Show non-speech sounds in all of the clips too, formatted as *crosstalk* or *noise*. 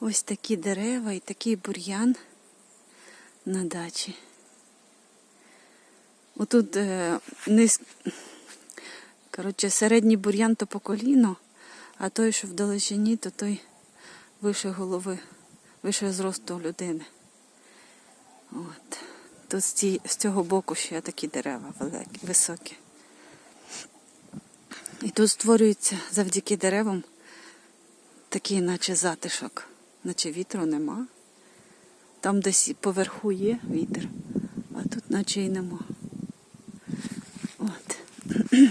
Ось такі дерева і такий бур'ян на дачі. Отут е, низ... Коротше, середній бур'ян то по коліно, а той, що в далечині, то той вище голови, вище зросту людини. От. Тут з, ці... з цього боку ще такі дерева великі, високі. І тут створюється завдяки деревам такий, наче затишок, наче вітру нема. Там десь поверху є вітер, а тут наче й нема. От. *clears throat*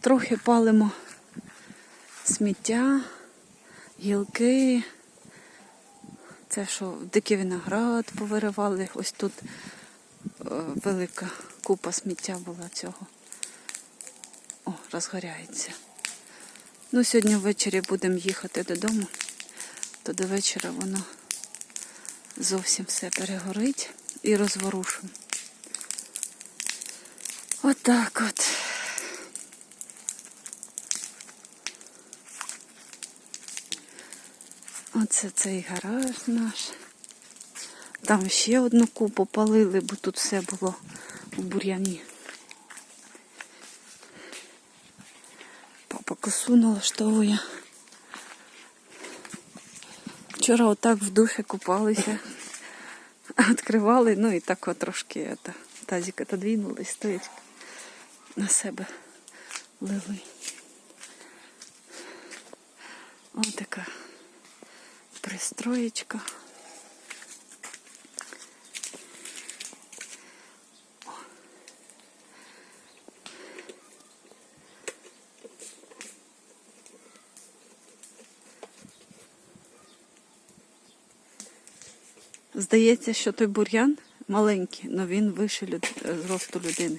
Трохи палимо сміття, гілки. Це що, дикий виноград повиривали. Ось тут е, велика купа сміття була цього. О, розгоряється. Ну, сьогодні ввечері будемо їхати додому, то до вечора воно зовсім все перегорить і розворушимо. Отак от. Оце цей гараж наш. Там ще одну купу палили, бо тут все було у бур'яні. Косу налаштовує. Вчора отак в душі купалися, відкривали, ну і так от трошки это, тазик отодвинули, стоїть на себе лили. Ось така пристроєчка. Здається, що той бур'ян маленький, але він вище люд... зросту людини.